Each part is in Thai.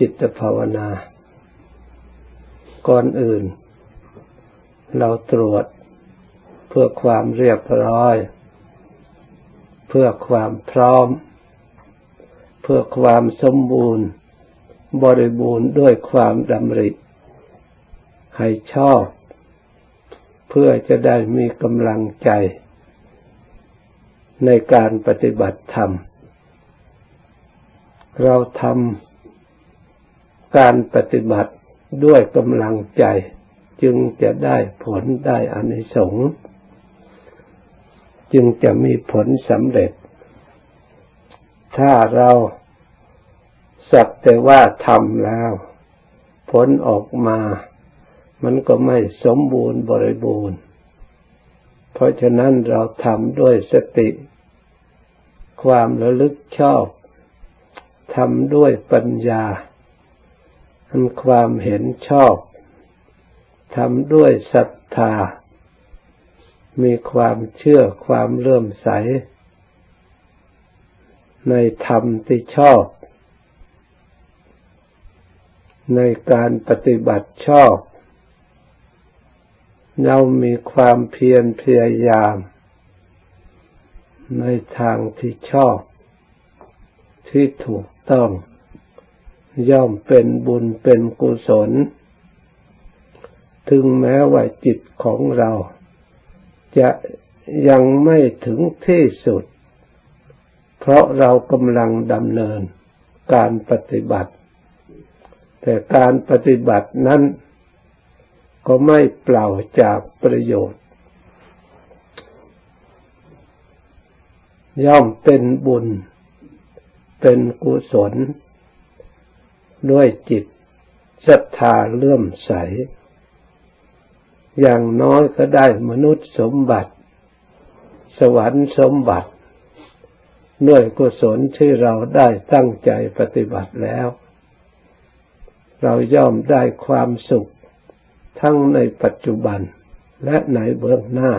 จิตภาวนา ก่อนอื่น เราตรวจเพื่อความเรียบร้อย เพื่อความพร้อม เพื่อความสมบูรณ์ บริบูรณ์ด้วยความดำริให้ชอบ เพื่อจะได้มีกำลังใจ ในการปฏิบัติธรรม เราทำ การปฏิบัติด้วยกำลังใจจึงจะได้ผลได้อานิสงส์จึงจะมีผลสำเร็จ ถ้าเราสักแต่ว่าทำแล้ว ผลออกมา มันก็ไม่สมบูรณ์บริบูรณ์ เพราะฉะนั้นเราทำด้วยสติ ความระลึกชอบทำด้วยปัญญา ทำความเห็นชอบทำด้วยศรัทธา มีความเชื่อความเลื่อมใส ในธรรมที่ชอบ ในการปฏิบัติชอบ เรามีความเพียรพยายาม ในทางที่ชอบ ที่ถูกต้อง ย่อมเป็นบุญเป็นกุศล ถึงแม้ว่าจิตของเรา จะยังไม่ถึงที่สุด เพราะเรากำลังดำเนินการปฏิบัติ แต่การปฏิบัตินั้นก็ไม่เปล่าจากประโยชน์ ย่อมเป็นบุญ เป็นกุศล ด้วยจิตศรัทธาเลื่อมใส อย่างน้อยก็ได้มนุษย์สมบัติ สวรรค์สมบัติด้วยกุศลที่เราได้ตั้งใจปฏิบัติแล้ว เราย่อมได้ความสุข ทั้งในปัจจุบันและในเบื้องหน้า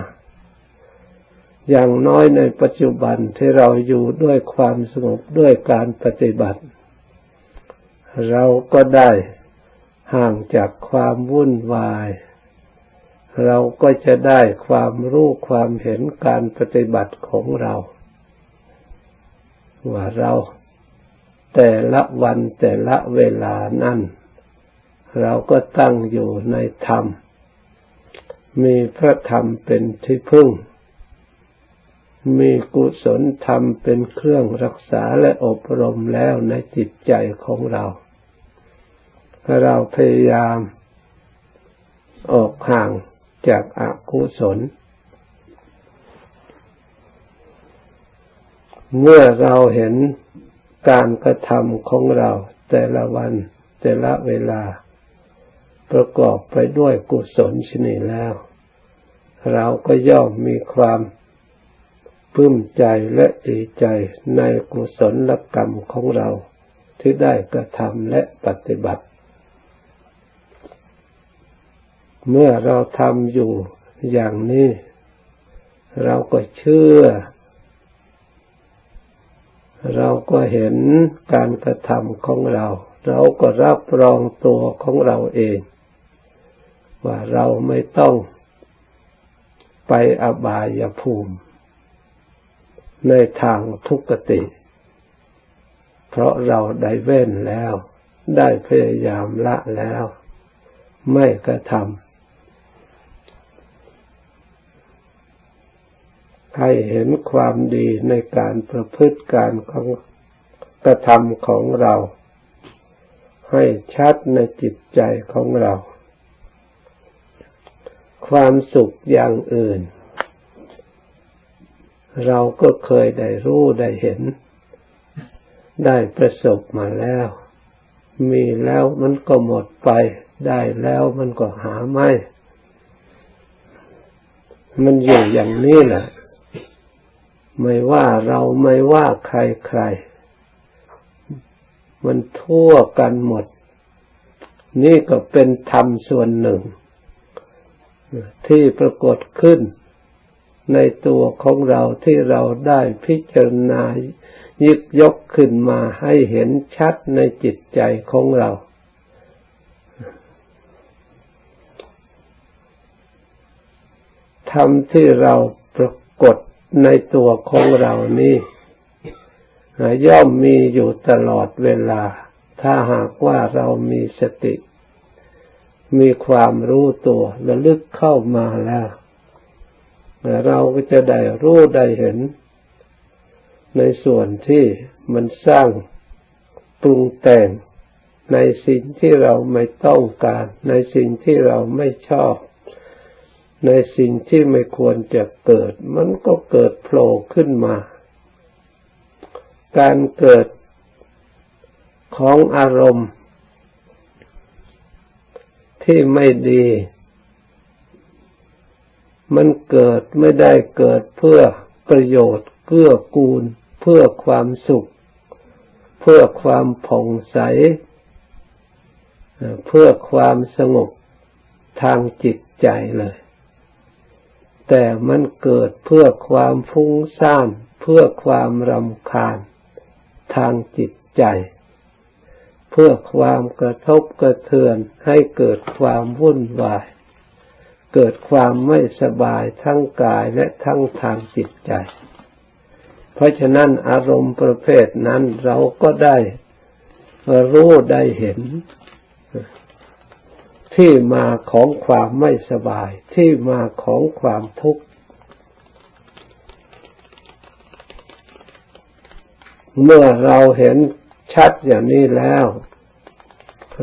อย่างน้อยในปัจจุบันที่เราอยู่ด้วยความสงบด้วยการปฏิบัติ เราก็ได้ห่างจากความวุ่นวาย เราก็จะได้ความรู้ความเห็นการปฏิบัติของเรา ว่าเราแต่ละวันแต่ละเวลานั้นเราก็ตั้งอยู่ในธรรม มีพระธรรมเป็นที่พึ่ง มีกุศลธรรมเป็นเครื่องรักษาและอบรมแล้วในจิตใจของเราเราพยายามออกห่างจากอากุศล เมื่อเราเห็นการกระทำของเราแต่ละวันแต่ละเวลา ประกอบไปด้วยกุศลชนิดแล้ว เราก็ย่อมมีความ พึ่มใจและดีใจในกุศลกรรมของเราที่ได้กระทำและปฏิบัติ เมื่อเราทำอยู่อย่างนี้ เราก็เชื่อ เราก็เห็นการกระทำของเรา เราก็รับรองตัวของเราเอง ว่าเราไม่ต้องไปอบายภูมิ ในทางทุกติ เพราะเราได้เว้นแล้ว ได้พยายามละแล้ว ไม่กระทำให้เห็นความดีในการประพฤติการของกระทำของเรา ให้ชัดในจิตใจของเรา ความสุขอย่างอื่น เราก็เคยได้รู้ได้เห็น ได้ประสบมาแล้ว มีแล้วมันก็หมดไป ได้แล้วมันก็หาไม่ มันอยู่อย่างนี้แหละ ไม่ว่าเราไม่ว่าใครใคร มันทั่วกันหมด นี่ก็เป็นธรรมส่วนหนึ่ง ที่ปรากฏขึ้น ในตัวของเราที่เราได้พิจารณายึกยกขึ้นมาให้เห็นชัดในจิตใจของเรา ธรรมที่เราปรากฏในตัวของเรานี้ย่อมมีอยู่ตลอดเวลา ถ้าหากว่าเรามีสติ มีความรู้ตัวระลึกเข้ามาแล้ว เราก็จะได้รู้ได้เห็น ในส่วนที่มันสร้างปรุงแต่งในสิ่งที่เราไม่ต้องการ ในสิ่งที่เราไม่ชอบ ในสิ่งที่ไม่ควรจะเกิด มันก็เกิดโผล่ขึ้นมา การเกิดของอารมณ์ ที่ไม่ดี มันเกิดไม่ได้เกิดเพื่อประโยชน์เพื่อกูล เพื่อความสุข เพื่อความผ่องใส เพื่อความสงบทางจิตใจเลย แต่มันเกิดเพื่อความฟุ้งซ่านเพื่อความรำคาญทางจิตใจ เพื่อความกระทบกระเทือนให้เกิดความวุ่นวาย เกิดความไม่สบายทั้งกายและทั้งทางจิตใจ เพราะฉะนั้นอารมณ์ประเภทนั้นเราก็ได้รู้ได้เห็น ที่มาของความไม่สบาย ที่มาของความทุกข์ เมื่อเราเห็นชัดอย่างนี้แล้ว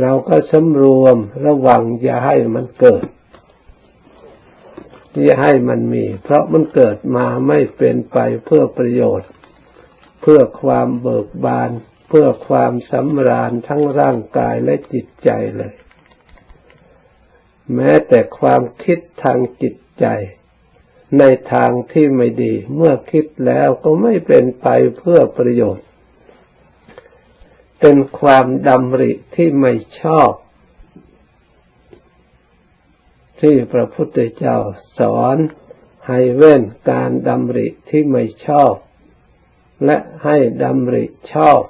เราก็สำรวมระวังอย่าให้มันเกิด อย่ให้มันมี เพราะมันเกิดมาไม่เป็นไปเพื่อประโยชน์ เพื่อความเบิกบาน เพื่อความสำราญทั้งร่างกายและจิตใจเลย แม้แต่ความคิดทางจิตใจ ในทางที่ไม่ดี เมื่อคิดแล้วก็ไม่เป็นไปเพื่อประโยชน์ เป็นความดำริที่ไม่ชอบ ที่พระพุทธเจ้าสอนให้เว้นการดำริที่ไม่ชอบ และให้ดำริชอบ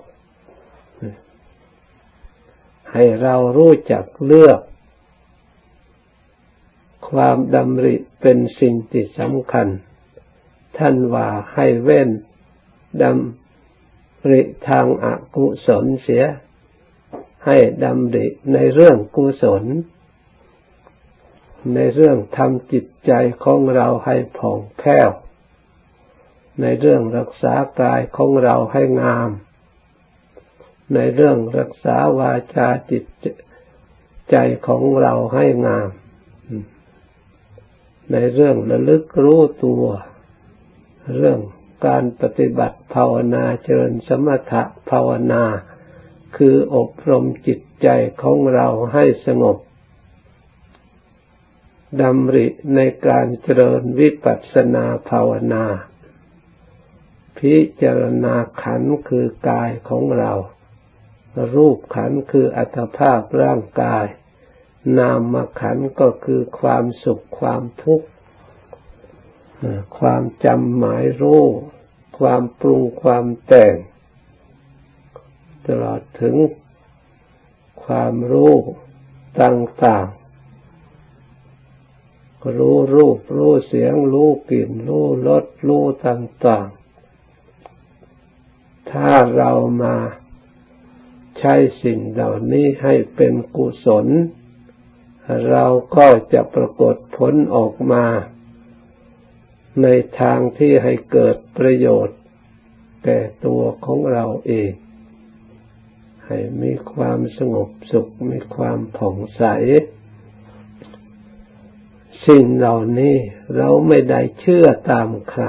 ให้เรารู้จักเลือก ความดำริเป็นสิ่งที่สำคัญ ท่านว่าให้เว้นดำริทางอากุศลเสีย ให้ดำริในเรื่องกุศล ในเรื่องทำจิตใจของเราให้ผ่องแผ้ว ในเรื่องรักษากายของเราให้งาม ในเรื่องรักษาวาจาจิตใจของเราให้งาม ในเรื่องระลึกรู้ตัว เรื่องการปฏิบัติภาวนาเจริญสมถะภาวนา คืออบรมจิตใจของเราให้สงบ ดำริในการเจริญวิปัสสนาภาวนา พิจารณาขันคือกายของเรา รูปขันคืออัตภาพร่างกาย นามขันก็คือความสุขความทุกข์ ความจำหมายรู้ ความปรุงความแต่ง ตลอดถึงความรู้ต่าง รู้รูป รู้เสียง รู้กลิ่น รู้รส รู้ต่างๆ ถ้าเรามาใช้สิ่งเหล่านี้ให้เป็นกุศล เราก็จะปรากฏผลออกมา ในทางที่ให้เกิดประโยชน์ แก่ตัวของเราเอง ให้มีความสงบสุข มีความผ่องใส สิ่งเหล่านี้เราไม่ได้เชื่อตามใคร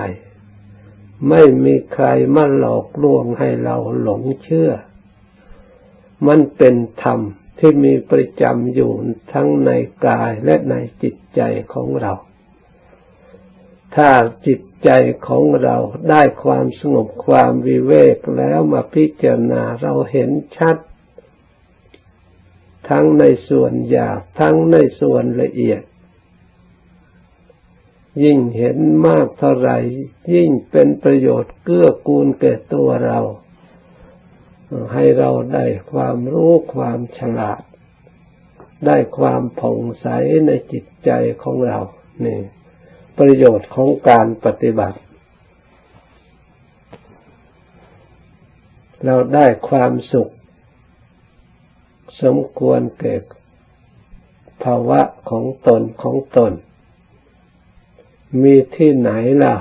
ไม่มีใครมาหลอกลวงให้เราหลงเชื่อ มันเป็นธรรมที่มีประจำอยู่ทั้งในกายและในจิตใจของเรา ถ้าจิตใจของเราได้ความสงบความวิเวกแล้วมาพิจารณาเราเห็นชัด ทั้งในส่วนหยาบทั้งในส่วนละเอียด ยิ่งเห็นมากเท่าไหร่ ยิ่งเป็นประโยชน์เกื้อกูลแก่ตัวเรา ให้เราได้ความรู้ความฉลาด ได้ความผ่องใสในจิตใจของเรานี่ประโยชน์ของการปฏิบัติ เราได้ความสุข สมควรเกิดภาวะของตนของตน มีที่ไหนล่ะ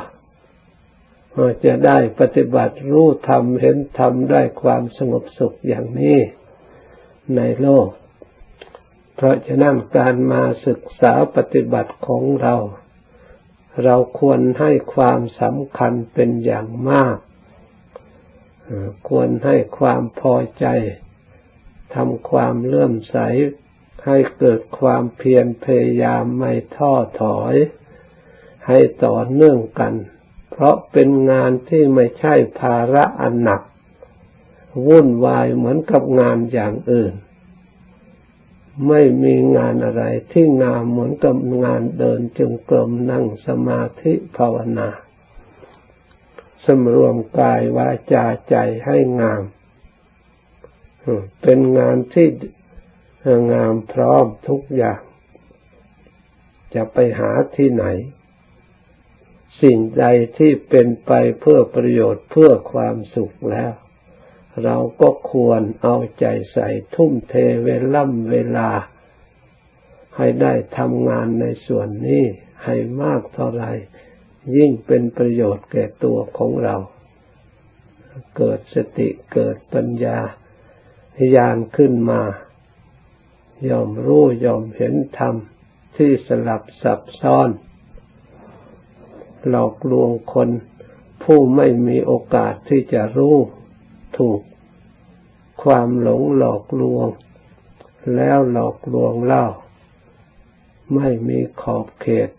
จะได้ปฏิบัติรู้ธรรมเห็นธรรมได้ความสงบสุขอย่างนี้ในโลก เพราะฉะนั้นการมาศึกษาปฏิบัติของเรา เราควรให้ความสำคัญเป็นอย่างมาก ควรให้ความพอใจทำความเลื่อมใสให้เกิดความเพียรพยายามไม่ท้อถอย ให้ต่อเนื่องกัน เพราะเป็นงานที่ไม่ใช่ภาระอันหนัก วุ่นวายเหมือนกับงานอย่างอื่น ไม่มีงานอะไรที่งามเหมือนกับงานเดินจงกลมนั่งสมาธิภาวนาสมรวมกายวาจาใจให้งาม เป็นงานที่งามพร้อมทุกอย่าง จะไปหาที่ไหน สิ่งใดที่เป็นไปเพื่อประโยชน์เพื่อความสุขแล้ว เราก็ควรเอาใจใส่ทุ่มเทเวล่ำเวลา ให้ได้ทำงานในส่วนนี้ให้มากเท่าไรยิ่งเป็นประโยชน์แก่ตัวของเรา เกิดสติเกิดปัญญาญาณขึ้นมา ยอมรู้ยอมเห็นธรรมที่สลับซับซ้อน หลอกลวงคน ผู้ไม่มีโอกาสที่จะรู้ถูกความหลงหลอกลวง แล้วหลอกลวงเล่า ไม่มีขอบเขต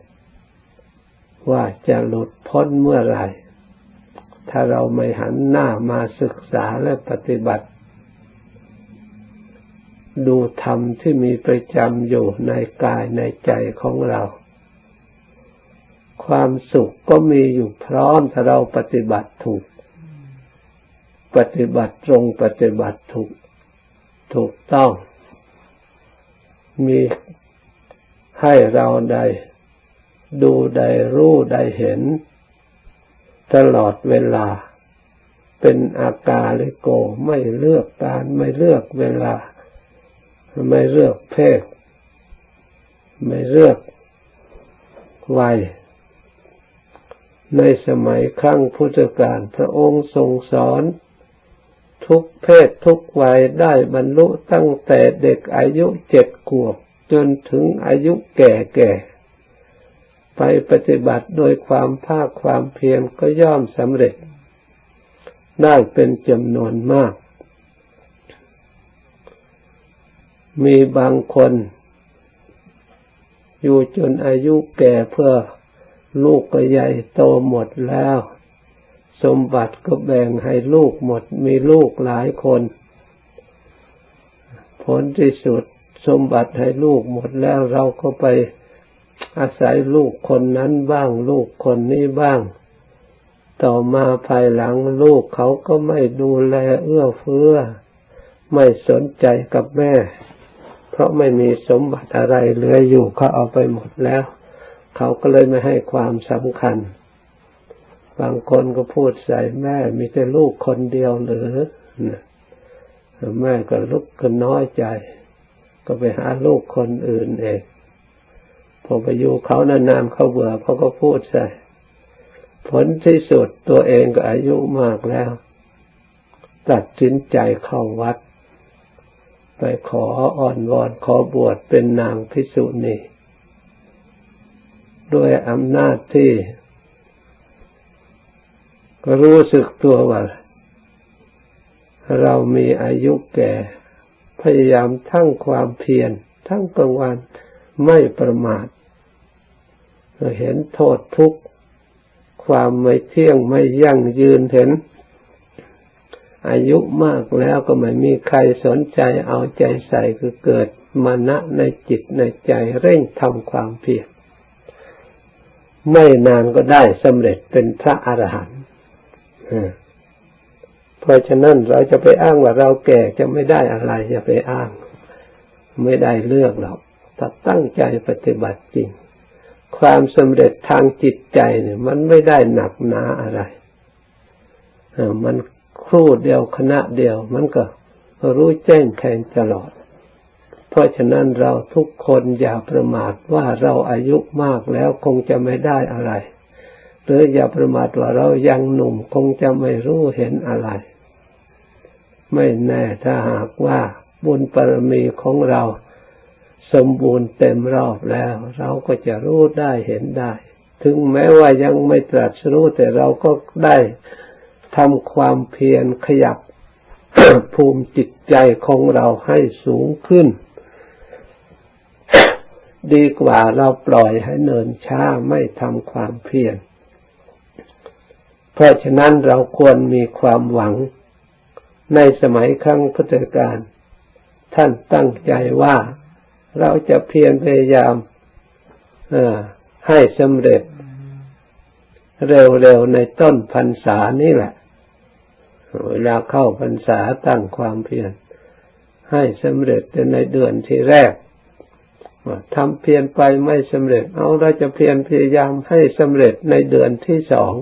ว่าจะหลุดพ้นเมื่อไหร่ ถ้าเราไม่หันหน้ามาศึกษาและปฏิบัติ ดูธรรมที่มีประจำอยู่ในกายในใจของเรา ความสุขก็มีอยู่พร้อมถ้าเราปฏิบัติถูก ปฏิบัติตรงปฏิบัติถูก ถูกต้อง มีให้เราได้ดูได้รู้ได้เห็น ตลอดเวลา เป็นอากาลิโกไม่เลือกการไม่เลือกเวลา ไม่เลือกเพศ ไม่เลือกวัย ในสมัยครั้งพุทธกาลพระองค์ทรงสอน ทุกเพศทุกวัยได้บรรลุตั้งแต่เด็กอายุเจ็ดขวบจนถึงอายุแก่แก่ไปปฏิบัติโดยความภาคความเพียรก็ย่อมสำเร็จ ได้เป็นจำนวนมาก มีบางคน อยู่จนอายุแก่เพื่อ ลูกก็ใหญ่โตหมดแล้ว สมบัติก็แบ่งให้ลูกหมด มีลูกหลายคน ผลที่สุดสมบัติให้ลูกหมดแล้วเราก็ไปอาศัยลูกคนนั้นบ้าง ลูกคนนี้บ้าง ต่อมาภายหลังลูกเขาก็ไม่ดูแลเอื้อเฟื้อ ไม่สนใจกับแม่ เพราะไม่มีสมบัติอะไรเหลืออยู่เขาเอาไปหมดแล้ว เขาก็เลยไม่ให้ความสำคัญ บางคนก็พูดใส่แม่มีแต่ลูกคนเดียวหรือแม่ก็ลุกก็น้อยใจ ก็ไปหาลูกคนอื่นเองพอไปอยู่เขานานๆเขาเบื่อเขาก็พูดใส่ผลที่สุดตัวเองก็อายุมากแล้ว ตัดสินใจเข้าวัด ไปขออ่อนวอนขอบวชเป็นนางพิสุณี ด้วยอำนาจที่รู้สึกตัวว่าเรามีอายุแก่ พยายามทั้งความเพียรทั้งกลางวันไม่ประมาทเห็นโทษทุกข์ความไม่เที่ยงไม่ยั่งยืนเห็น อายุมากแล้วก็ไม่มีใครสนใจเอาใจใส่คือเกิดมานะในจิตในใจเร่งทำความเพียร ไม่นานก็ได้สำเร็จเป็นพระอรหันต์เพราะฉะนั้นเราจะไปอ้างว่าเราแก่จะไม่ได้อะไรอย่าไปอ้าง ไม่ได้เลือกหรอกถ้าตั้งใจปฏิบัติจริง ความสำเร็จทางจิตใจเนี่ย มันไม่ได้หนักหนาอะไรมันครู่เดียวคณะเดียว มันก็รู้แจ้งแทงตลอด เพราะฉะนั้นเราทุกคนอย่าประมาทว่าเราอายุมากแล้วคงจะไม่ได้อะไร หรืออย่าประมาทว่าเรายังหนุ่มคงจะไม่รู้เห็นอะไร ไม่แน่ถ้าหากว่าบุญปรมีของเราสมบูรณ์เต็มรอบแล้ว เราก็จะรู้ได้เห็นได้ ถึงแม้ว่ายังไม่ตรัสรู้แต่เราก็ได้ทำความเพียรขยับภูมิจิตใจของเราให้สูงขึ้น ดีกว่าเราปล่อยให้เนินช้าไม่ทำความเพียร เพราะฉะนั้นเราควรมีความหวังในสมัยครั้งพุทธกาลท่านตั้งใจว่าเราจะเพียรพยายามให้สำเร็จ เร็วๆในต้นพรรษานี่แหละ เวลาเข้าพรรษาตั้งความเพียรให้สำเร็จในเดือนที่แรก ทำเพียรไปไม่สำเร็จ เอาเราจะเพียรพยายามให้สำเร็จในเดือนที่สอง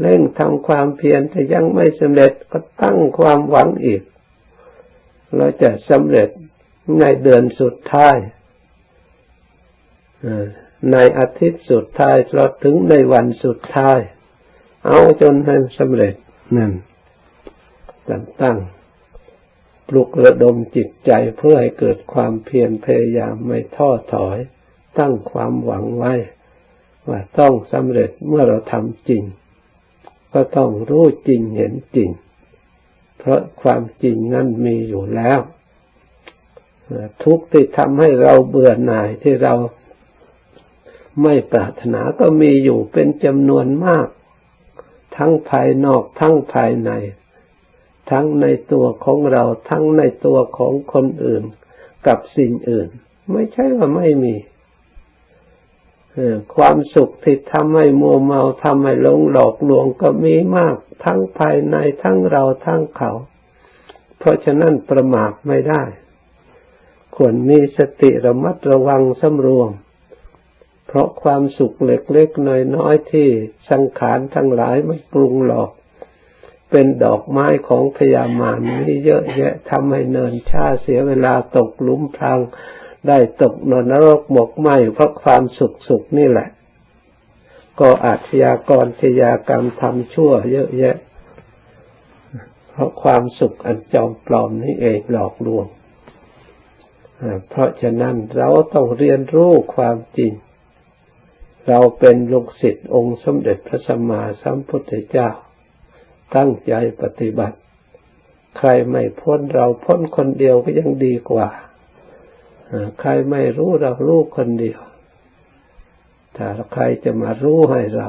เร่งทำความเพียรแต่ยังไม่สำเร็จก็ตั้งความหวังอีก เราจะสำเร็จในเดือนสุดท้ายในอาทิตย์สุดท้ายเราถึงในวันสุดท้าย เอาจนให้สำเร็จนั่นตั้ง ปลุกระดมจิตใจเพื่อให้เกิดความเพียรพยายามไม่ท้อถอย ตั้งความหวังไว้ ว่าต้องสำเร็จเมื่อเราทำจริง ก็ต้องรู้จริงเห็นจริง เพราะความจริงนั้นมีอยู่แล้ว ทุกที่ทำให้เราเบื่อหน่ายที่เราไม่ปรารถนาก็มีอยู่เป็นจำนวนมาก ทั้งภายนอกทั้งภายใน ทั้งในตัวของเราทั้งในตัวของคนอื่น กับสิ่งอื่น ไม่ใช่ว่าไม่มีความสุขที่ทำให้มัวเมาทำให้หลงหลอกลวงก็มีมาก ทั้งภายในทั้งเราทั้งเขา เพราะฉะนั้นประมาทไม่ได้ ควรมีสติระมัดระวังสำรวม เพราะความสุขเล็กๆน้อยๆที่สังขารทั้งหลายมันปรุงหลอก เป็นดอกไม้ของพยามารนี่เยอะแยะทำให้เนินชาเสียเวลาตกหลุมพรางได้ตกนนรกหมกไหมเพราะความสุขสุขนี่แหละ ก็อาชญากรชยากรรมทำชั่ว เยอะแยะ เพราะความสุขอันจอมปลอมนี่เองหลอกลวงเพราะฉะนั้นเราต้องเรียนรู้ความจริง เราเป็นลูกศิษย์องค์สมเด็จพระสัมมาสัมพุทธเจ้า ตั้งใจปฏิบัติ ใครไม่พ้นเราพ้นคนเดียวก็ยังดีกว่า ใครไม่รู้เรารู้คนเดียว ถ้าใครจะมารู้ให้เรา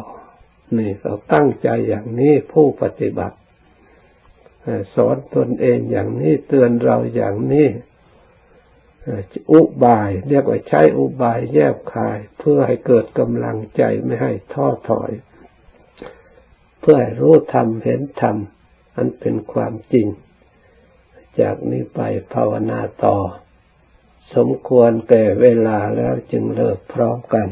นี่เราตั้งใจอย่างนี้ผู้ปฏิบัติสอนตนเองอย่างนี้เตือนเราอย่างนี้อุบาย เรียกว่าใช้อุบายแยบคาย เพื่อให้เกิดกำลังใจไม่ให้ท้อถอย เพื่อรู้ธรรมเห็นธรรมอันเป็นความจริง จากนี้ไปภาวนาต่อ สมควรแก่เวลาแล้วจึงเลิกพร้อมกัน